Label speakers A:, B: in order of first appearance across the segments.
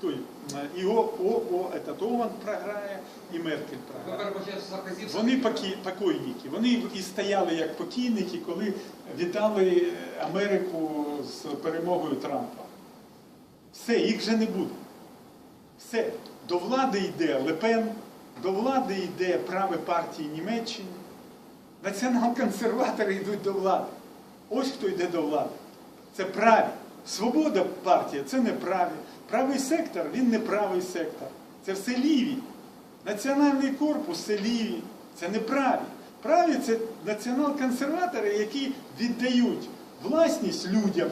A: той, е, і О, О, О, этот Ован програє, і Меркель програє. Вони поки, покойники, вони і стояли як покійники, коли вітали Америку з перемогою Трампа. Все, їх вже не буде. Все. До влади йде Лепен, до влади йде праві партії Німеччини. Націонал-консерватори йдуть до влади. Ось хто йде до влади. Це праві. Свобода партія це не праві. Правий сектор він не правий сектор. Це все ліві. Національний корпус це ліві. Це не праві. Праві це націонал-консерватори, які віддають власність людям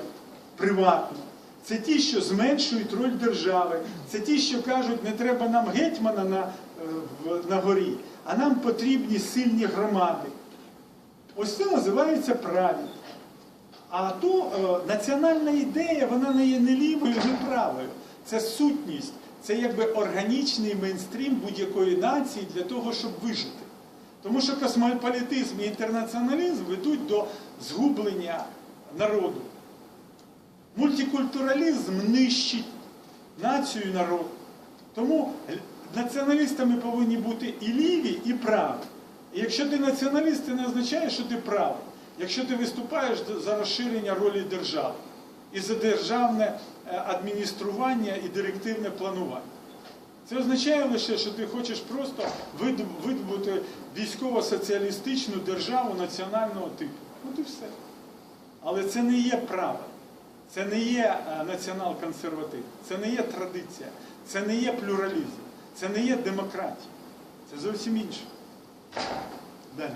A: приватно. Це ті, що зменшують роль держави. Це ті, що кажуть, не треба нам гетьмана на, е, на горі, а нам потрібні сильні громади. Ось це називається праві. А то е, національна ідея, вона не є не лівою, не правою. Це сутність, це якби органічний мейнстрім будь-якої нації для того, щоб вижити. Тому що космополітизм і інтернаціоналізм ведуть до згублення народу. Мультикультуралізм нищить націю і народ. Тому націоналістами повинні бути і ліві, і праві. І якщо ти націоналіст, це не означає, що ти правий. Якщо ти виступаєш за розширення ролі держави і за державне е, адміністрування і директивне планування. Це означає лише, що ти хочеш просто видобути військово-соціалістичну державу національного типу. От і все. Але це не є право, це не є е, націонал-консерватизм, це не є традиція, це не є плюралізм, це не є демократія. Це зовсім інше. Далі.